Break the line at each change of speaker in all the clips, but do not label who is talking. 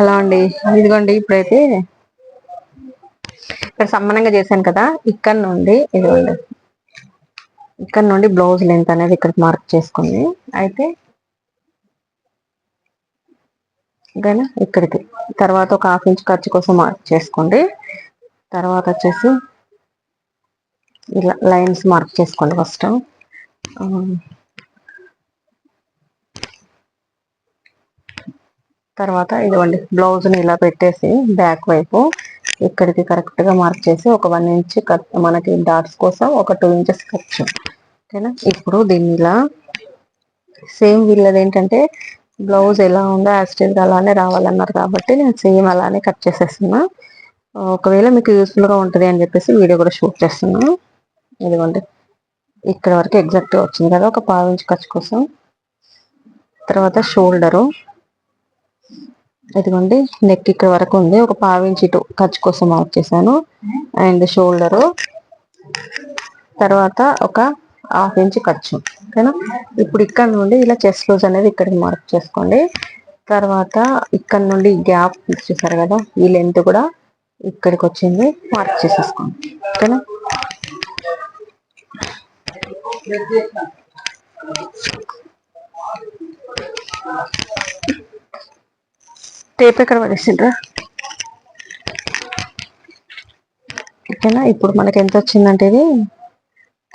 Hello అండి. ఇదిగోండి ఇప్పుడైతే ఇక్కడ సమానంగా చేశాను కదా. ఇక్కడ నుండి ఇదిగోండి. ఇక్కడ నుండి బ్లౌజ్ లెంత్ అనేది ఇక్కడ మార్క్ చేసుకుంది. అయితే ఓకేనా ఇక్కడికి. తర్వాత ఒక హాఫ్ ఇంచ్ ఖర్చు కోసం మార్క్ చేసుకోండి. తర్వాత వచ్చేసి ఇలా లైన్స్ మార్క్ చేసుకోండి ఫస్ట్. తర్వాత ఇదిగోండి బ్లౌజ్ని ఇలా పెట్టేసి బ్యాక్ వైపు ఇక్కడికి కరెక్ట్గా మార్క్ చేసి ఒక వన్ ఇంచ్ కట్ మనకి డాట్స్ కోసం ఒక టూ ఇంచెస్ ఖర్చు ఓకేనా? ఇప్పుడు దీన్ని ఇలా సేమ్ వీళ్ళది ఏంటంటే బ్లౌజ్ ఎలా ఉందో యాస్టేజ్ అలానే రావాలన్నారు కాబట్టి నేను సేమ్ అలానే కట్ చేసేస్తున్నా. ఒకవేళ మీకు యూస్ఫుల్గా ఉంటుంది అని చెప్పేసి వీడియో కూడా షూట్ చేస్తున్నా. ఇదిగోండి ఇక్కడ వరకు ఎగ్జాక్ట్గా వచ్చింది కదా ఒక పావు ఇంచ్ ఖర్చు కోసం. తర్వాత షోల్డరు. ఇదిగోండి నెక్ ఇక్కడ వరకు ఉంది. ఒక పావించి ఇటు ఖర్చు కోసం మార్క్ చేశాను. అండ్ షోల్డరు తర్వాత ఒక హాఫ్ ఇంచ్ ఖర్చు ఓకేనా? ఇప్పుడు ఇక్కడ నుండి ఇలా చెస్ట్ లూజ్ అనేది ఇక్కడికి మార్క్ చేసుకోండి. తర్వాత ఇక్కడ నుండి గ్యాప్ చూసారు కదా ఈ లెంత్ కూడా ఇక్కడికి వచ్చింది. మార్క్ చేసేసుకోండి. ఓకేనా? టేప్ ఎక్కడ పడేసిండ్రా? ఓకేనా? ఇప్పుడు మనకి ఎంత వచ్చిందంటే ఇది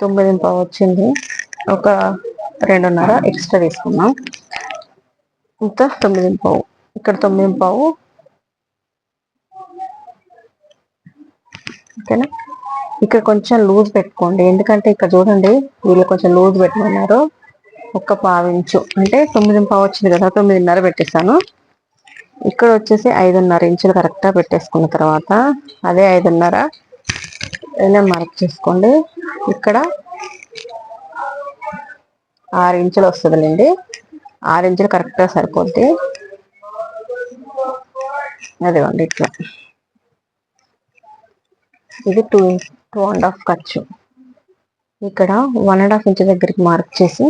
తొమ్మిది పావు వచ్చింది. ఒక రెండున్నర ఎక్స్ట్రా తీసుకున్నాం ఇంత తొమ్మిది పావు. ఇక్కడ తొమ్మిది పావు. ఓకేనా? ఇక్కడ కొంచెం లూజ్ పెట్టుకోండి. ఎందుకంటే ఇక్కడ చూడండి వీళ్ళు కొంచెం లూజ్ పెట్టుకున్నారు. ఒక్క పావించు అంటే తొమ్మిది పావు వచ్చింది కదా తొమ్మిదిన్నర పెట్టేస్తాను ఇక్కడ వచ్చేసి ఐదున్నర ఇంచులు కరెక్ట్గా పెట్టేసుకున్న తర్వాత అదే ఐదున్నర ఇలా మార్క్ చేసుకోండి. ఇక్కడ ఆరు ఇంచులు వస్తుందిలేండి. ఆరు ఇంచులు కరెక్ట్గా సరిపోద్ది. అదిగోండి ఇట్లా. ఇది టూ టూ అండ్ హాఫ్ ఖర్చు. ఇక్కడ వన్ అండ్ హాఫ్ ఇంచ్ దగ్గరికి మార్క్ చేసి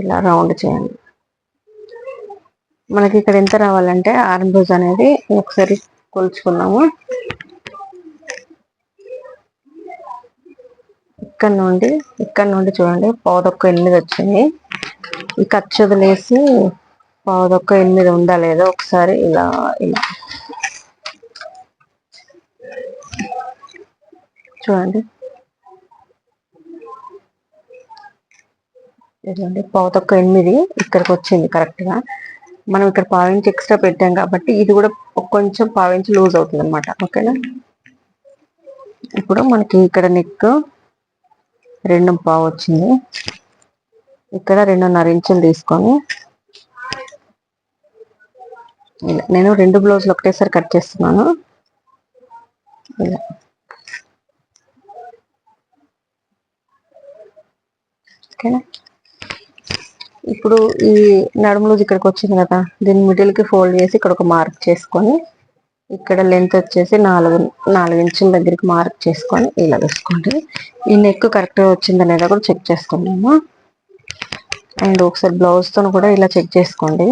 ఇలా రౌండ్ చేయండి. మనకి ఇక్కడ ఎంత రావాలంటే ఆర్మ్ రోజు అనేది ఒకసారి కొలుచుకున్నాము ఇక్కడ నుండి ఇక్కడ నుండి చూడండి పావుదొక్క ఎనిమిది వచ్చింది. ఈ ఖర్చు వదిలేసి పావుదొక్క ఎనిమిది ఉందా లేదా ఒకసారి ఇలా ఇలా. చూడండి. ఇదండి పావుదొక్క ఎనిమిది ఇక్కడికి వచ్చింది కరెక్ట్గా మనం ఇక్కడ పావించి ఎక్స్ట్రా పెట్టాం కాబట్టి ఇది కూడా కొంచెం పావించి లూజ్ అవుతుంది అనమాట ఓకేనా ఇప్పుడు మనకి ఇక్కడ నెక్ రెండు పావు వచ్చింది. ఇక్కడ రెండున్నర ఇంచులు తీసుకొని ఇలా నేను రెండు బ్లౌజులు ఒకటేసారి కట్ చేస్తున్నాను. ఇలా. ఓకేనా ఇప్పుడు ఈ నడుములు ఇక్కడికి వచ్చింది కదా దీన్ని మిడిల్కి ఫోల్డ్ చేసి ఇక్కడ ఒక మార్క్ చేసుకొని ఇక్కడ లెంత్ వచ్చేసి నాలుగు నాలుగు ఇంచుల దగ్గరికి మార్క్ చేసుకొని ఇలా వేసుకోండి. ఈ నెక్ కరెక్ట్గా వచ్చిందనేది లేదా కూడా చెక్ చేసుకున్నాము అండ్ ఒకసారి బ్లౌజ్తో కూడా ఇలా చెక్ చేసుకోండి.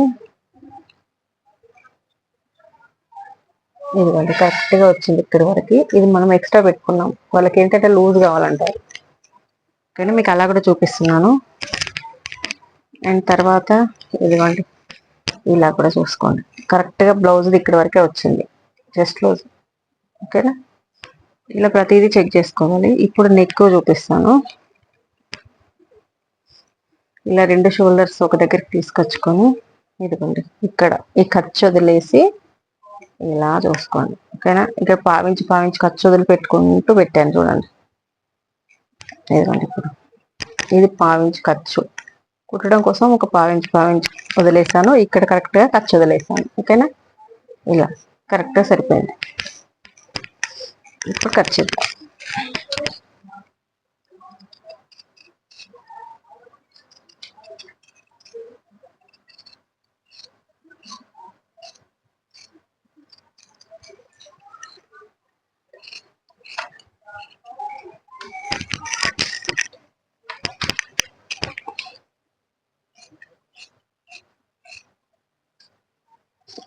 ఇదిగోండి కరెక్ట్గా వచ్చింది ఇక్కడి వరకు. ఇది మనం ఎక్స్ట్రా పెట్టుకున్నాం. వాళ్ళకి ఏంటంటే లూజ్ కావాలంటారు. కానీ మీకు అలా కూడా చూపిస్తున్నాను. అండ్ తర్వాత ఇదిగోండి ఇలా కూడా చూసుకోండి. కరెక్ట్గా బ్లౌజ్ ఇక్కడ వరకే వచ్చింది. జస్ట్ బ్లౌజ్ ఓకేనా? ఇలా ప్రతిదీ చెక్ చేసుకోవాలి. ఇప్పుడు నెక్ చూపిస్తాను. ఇలా రెండు షోల్డర్స్ ఒక దగ్గరికి తీసుకొచ్చుకొని ఇదిగోండి ఇక్కడ ఈ ఖర్చు వదిలేసి ఇలా చూసుకోండి. ఓకేనా? ఇక్కడ పావించి పావించి ఖర్చు వదిలి పెట్టుకుంటూ పెట్టాను చూడండి. ఇదిగోండి ఇప్పుడు. ఇది పావించి ఖర్చు. కుట్టడం కోసం ఒక పావించి పావించి వదిలేసాను. ఇక్కడ కరెక్ట్గా ఖర్చు వదిలేసాను. ఓకేనా ఇలా. కరెక్ట్గా సరిపోయింది. ఇప్పుడు ఖర్చు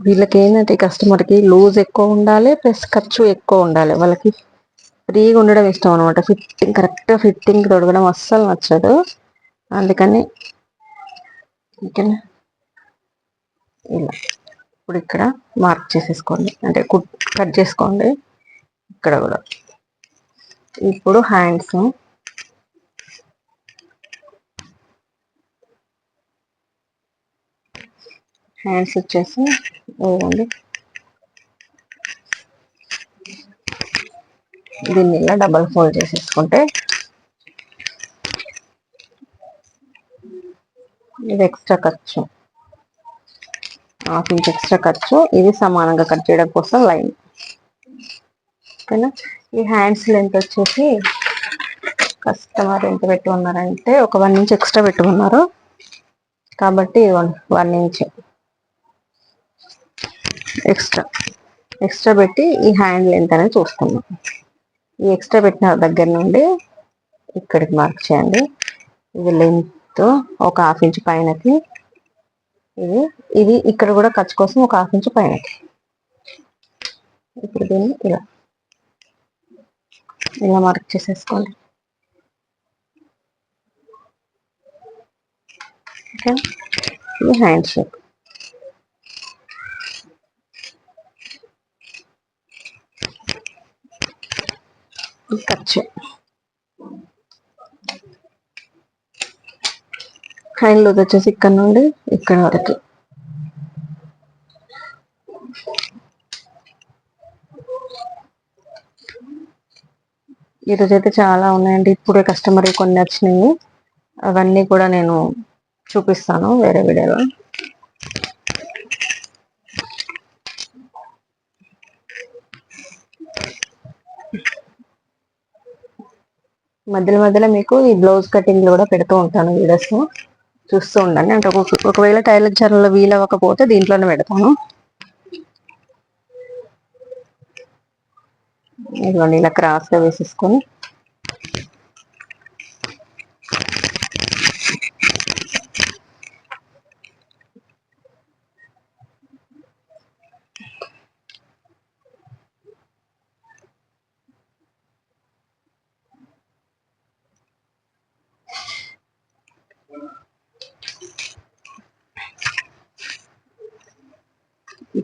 వీళ్ళకి ఏంటంటే కస్టమర్కి లూజ్ ఎక్కువ ఉండాలి ప్లస్ ఖర్చు ఎక్కువ ఉండాలి. వాళ్ళకి ఫ్రీగా ఉండడం ఇష్టం అనమాట ఫిట్టింగ్ కరెక్ట్గా ఫిట్టింగ్ తొడగడం అస్సలు నచ్చదు. అందుకని ఓకేనా ఇలా. ఇప్పుడు ఇక్కడ మార్క్ చేసేసుకోండి. అంటే కట్ చేసుకోండి. ఇక్కడ కూడా. ఇప్పుడు హ్యాండ్స్. హ్యాండ్స్ వచ్చేసి ఇవ్వండి. దీన్ని ఇలా డబల్ ఫోల్డ్ చేసేసుకుంటే ఇది ఎక్స్ట్రా ఖర్చు. హాఫ్ ఇంచ్ ఎక్స్ట్రా ఖర్చు. ఇది సమానంగా కట్ చేయడం కోసం లైన్. ఓకేనా? ఈ హ్యాండ్స్ లెంత్ వచ్చేసి కస్టమర్ ఎంత పెట్టి ఉన్నారంటే ఒక వన్ ఇంచ్ ఎక్స్ట్రా పెట్టుకున్నారు. కాబట్టి వన్ ఇంచ్. ఎక్స్ట్రా. ఎక్స్ట్రా పెట్టి ఈ హ్యాండ్ లెంత్ అనేది చూసుకుందాం. ఈ ఎక్స్ట్రా పెట్టిన దగ్గర నుండి ఇక్కడికి మార్క్ చేయండి. ఇది లెంత్ ఒక హాఫ్ ఇంచ్ పైనకి. ఇది ఇది ఇక్కడ కూడా ఖర్చు కోసం ఒక హాఫ్ ఇంచ్ పైనకి. ఇప్పుడు దీన్ని ఇలా ఇలా మార్క్ చేసేసుకోండి. ఓకే? ఇది హ్యాండ్ షేప్. ఖర్చు. హ్యాండ్ వచ్చేసి ఇక్కడ నుండి ఇక్కడ వరకు. ఈరోజు అయితే చాలా ఉన్నాయండి. ఇప్పుడే కస్టమర్ కొన్ని వచ్చినాయి అవన్నీ కూడా నేను చూపిస్తాను వేరే వీడియోలో. మధ్యలో మధ్యలో మీకు ఈ బ్లౌజ్ కటింగ్ కూడా పెడుతూ ఉంటాను వీడియోస్. చూస్తూ ఉండండి. అంటే ఒకవేళ టైలర్ ఛానల్లో వీలవ్వకపోతే దీంట్లోనే పెడతాను. ఇదిగోండి ఇలా క్రాస్గా వేసేసుకొని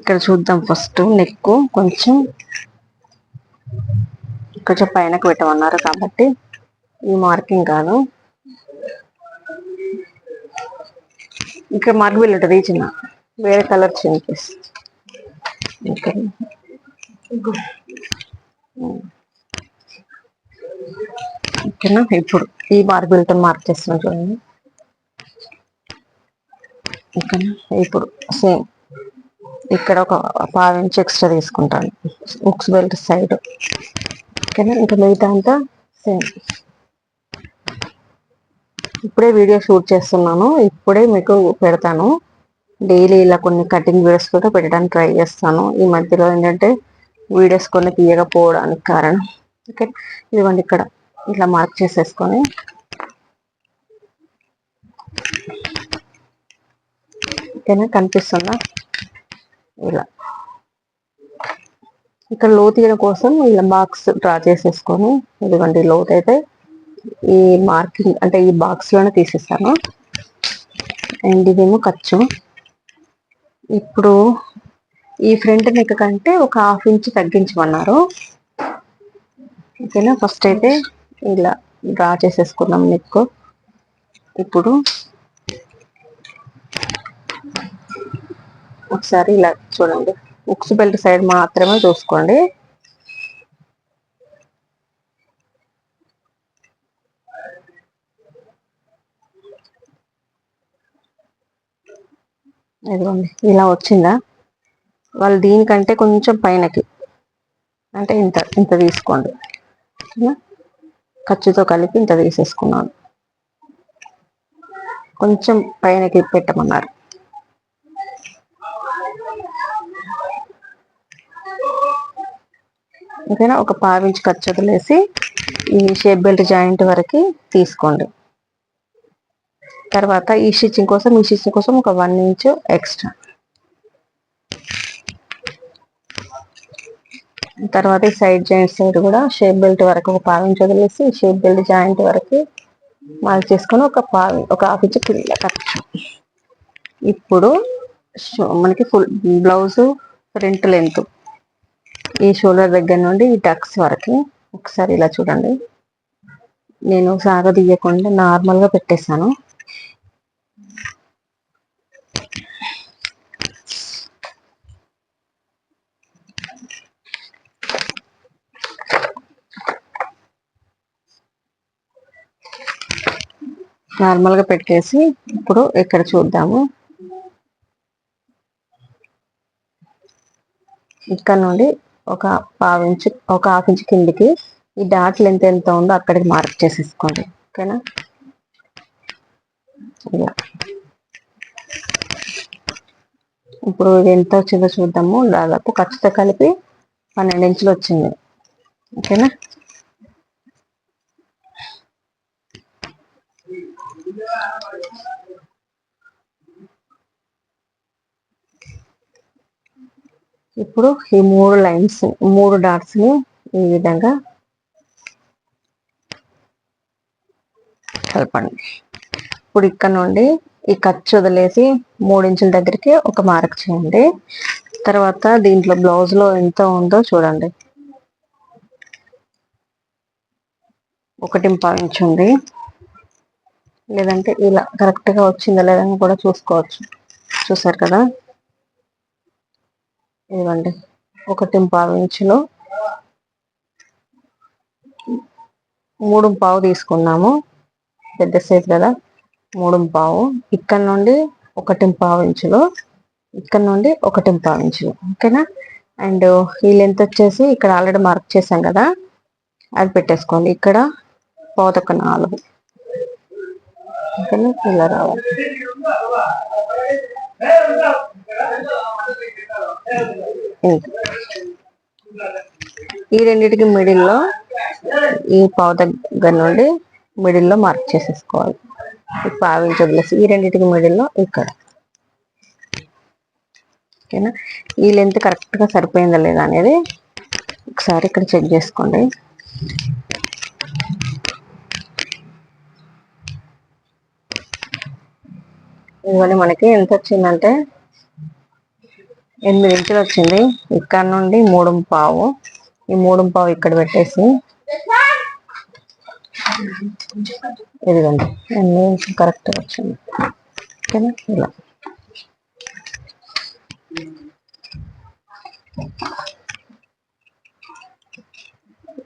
ఇక్కడ చూద్దాం ఫస్ట్ నెక్ కొంచెం కొంచెం పైనకు పెట్టమన్నారు కాబట్టి ఈ మార్కింగ్ కాదు. ఇక్కడ మార్క్ బిల్ ఉంటుంది చిన్న. వేరే కలర్ చేంజ్ ఓకేనా? ఇప్పుడు ఈ మార్బిల్తో మార్క్ చేస్తున్నాం చూడండి. ఓకేనా? ఇప్పుడు సేమ్ ఇక్కడ ఒక పావు ఇంచ్ ఎక్స్ట్రా తీసుకుంటాను. ఉక్స్ బెల్ట్ సైడ్. ఓకేనా? ఇంకా మిగతా అంతా సేమ్. ఇప్పుడే వీడియో షూట్ చేస్తున్నాను. ఇప్పుడే మీకు పెడతాను. డైలీ ఇలా కొన్ని కటింగ్ వీడియోస్ కూడా పెట్టడానికి ట్రై చేస్తాను. ఈ మధ్యలో ఏంటంటే వీడియోస్ కొన్ని తీయకపోవడానికి కారణం. ఓకే? ఇదిగోండి ఇక్కడ. ఇట్లా మార్క్ చేసేసుకొని. ఓకేనా? కనిపిస్తుందా? ఇలా. ఇక్కడ లోతీయడం కోసం ఇలా బాక్స్ డ్రా చేసేసుకొని ఇదిగోండి లోత్ అయితే ఈ మార్కింగ్ అంటే ఈ బాక్స్లోనే తీసేస్తాను అండ్ ఇదేమో ఖర్చు. ఇప్పుడు ఈ ఫ్రంట్ నెక్ కంటే ఒక హాఫ్ ఇంచ్ తగ్గించమన్నారు. ఓకేనా? ఫస్ట్ అయితే ఇలా డ్రా చేసేసుకున్నాం నెక్ ఇప్పుడు ఒకసారి ఇలా చూడండి. ఉక్స్ బెల్ట్ సైడ్ మాత్రమే చూసుకోండి. ఇదిగోండి ఇలా వచ్చిందా? వాళ్ళు దీనికంటే కొంచెం పైనకి. అంటే ఇంత ఇంత తీసుకోండి. ఖర్చుతో కలిపి ఇంత తీసేసుకున్నాను. కొంచెం పైనకి పెట్టమన్నారు. ఓకేనా? ఒక పావించి ఖర్చు వదిలేసి ఈ షేప్ బెల్ట్ జాయింట్ వరకు తీసుకోండి. తర్వాత ఈ స్టిచ్చింగ్ కోసం ఈ స్టిచ్చింగ్ కోసం ఒక వన్ ఇంచ్ ఎక్స్ట్రా. తర్వాత ఈ సైడ్ జాయింట్ సైడ్ కూడా షేప్ బెల్ట్ వరకు ఒక పావించి వదిలేసి షేప్ బెల్ట్ జాయింట్ వరకు మళ్ళీ చేసుకొని ఒక పావి ఒక హాఫ్ ఇంచ్ కింద ఖర్చు ఇప్పుడు మనకి ఫుల్ బ్లౌజ్ ఫ్రంట్ లెంత్. ఈ షోల్డర్ దగ్గర నుండి ఈ టక్స్ వరకు. ఒకసారి ఇలా చూడండి. నేను సాగదీయకుండా నార్మల్గా పెట్టేశాను. నార్మల్గా పెట్టేసి ఇప్పుడు ఇక్కడ చూద్దాము. ఇక్కడ నుండి ఒక పావు ఇంచు ఒక హాఫ్ ఇంచు కిందికి ఈ డాట్ లెంత్ ఎంత ఉందో అక్కడికి మార్క్ చేసేసుకోండి. ఓకేనా? ఇలా ఇప్పుడు ఇది ఎంత వచ్చిందో చూద్దాము. దాదాపు ఖర్చుతో కలిపి పన్నెండు ఇంచులు వచ్చింది. ఓకేనా? ఇప్పుడు ఈ మూడు లైన్స్ మూడు డాట్స్ని ఈ విధంగా కలపండి. ఇప్పుడు ఇక్కడ నుండి ఈ ఖర్చు వదిలేసి మూడించుల దగ్గరికి ఒక మార్క్ చేయండి. తర్వాత దీంట్లో బ్లౌజ్లో ఎంత ఉందో చూడండి. ఒకటి ఇంచు లేదంటే ఇలా కరెక్ట్గా వచ్చిందా లేదని కూడా చూసుకోవచ్చు. చూసారు కదా? ఇవ్వండి ఒకటి పావు ఇంచులో. మూడు పావు తీసుకున్నాము. పెద్ద సైజ్ కదా. మూడు పావు. ఇక్కడ నుండి ఒకటి పావు ఇంచులు. ఇక్కడ నుండి ఒకటి పావు ఇంచులు. ఓకేనా? అండ్ ఈ లెంత్ వచ్చేసి ఇక్కడ ఆల్రెడీ మార్క్ చేసాం కదా. అది పెట్టేసుకోండి. ఇక్కడ పోతొక్క నాలుగు. ఓకేనా? ఇలా రావాలి. ఈ రెండింటికి మిడిల్లో ఈ పావు దగ్గర నుండి మిడిల్లో మార్క్ చేసేసుకోవాలి. పావించి వదిలేసి ఈ రెండింటికి మిడిల్లో ఇక్కడ. ఓకేనా ఈ లెంత్ కరెక్ట్గా సరిపోయిందా లేదా అనేది ఒకసారి ఇక్కడ చెక్ చేసుకోండి. ఇవన్నీ మనకి ఎంత వచ్చిందంటే ఎనిమిది ఇంచులు వచ్చింది. ఇక్కడ నుండి మూడు పావు. ఈ మూడు పావు ఇక్కడ పెట్టేసి ఇదిగోండి. ఎనిమిది ఇంచులు కరెక్ట్ వచ్చింది. ఓకేనా? ఇలా.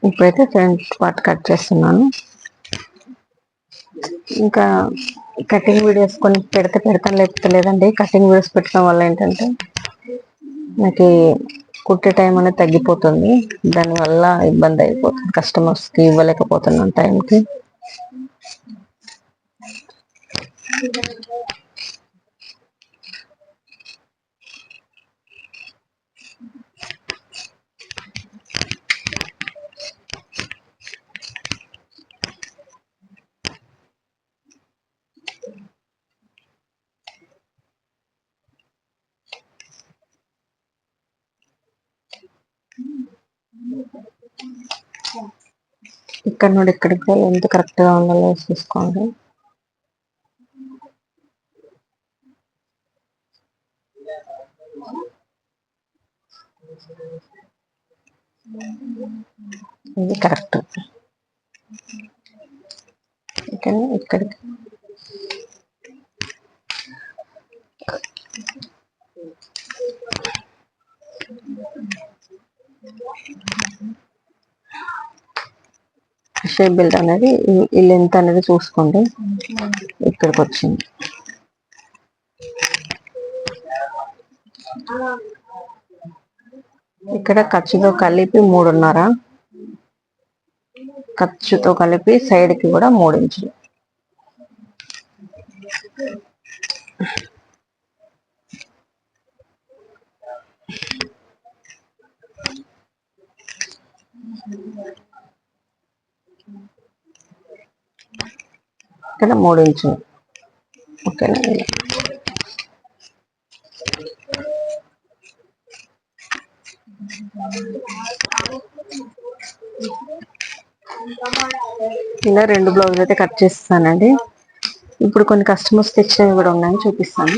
ఇప్పుడైతే ఫ్రంట్ పార్ట్ కట్ చేస్తున్నాను. ఇంకా కటింగ్ వీడియోస్ కొన్ని పెడితే పెడతాను లేకపోతే లేదండి. కటింగ్ వీడియోస్ పెట్టడం వల్ల ఏంటంటే నాకు కుట్టే టైం అనేది తగ్గిపోతుంది. దానివల్ల ఇబ్బంది అయిపోతుంది. కస్టమర్స్కి ఇవ్వలేకపోతున్నాను టైంకి ఇక్కడ నుండి ఇక్కడికి ఎంత కరెక్ట్గా ఉండాలో చూసుకోండి. ఇది కరెక్ట్ ఇక్కడ ఇక్కడికి. షేప్ బెల్ట్ అనేది ఈ లెంత్ అనేది చూసుకోండి. ఇక్కడికి వచ్చింది ఇక్కడ ఖర్చుతో కలిపి మూడున్నర. ఖర్చుతో కలిపి సైడ్కి కూడా Thank you. ఇక్కడ మూడు ఇంచులు. ఓకేనా? ఇలా రెండు బ్లౌజ్ అయితే కట్ చేస్తానండి. ఇప్పుడు కొన్ని కస్టమర్స్ తెచ్చినవి కూడా ఉన్నాయని చూపిస్తాను.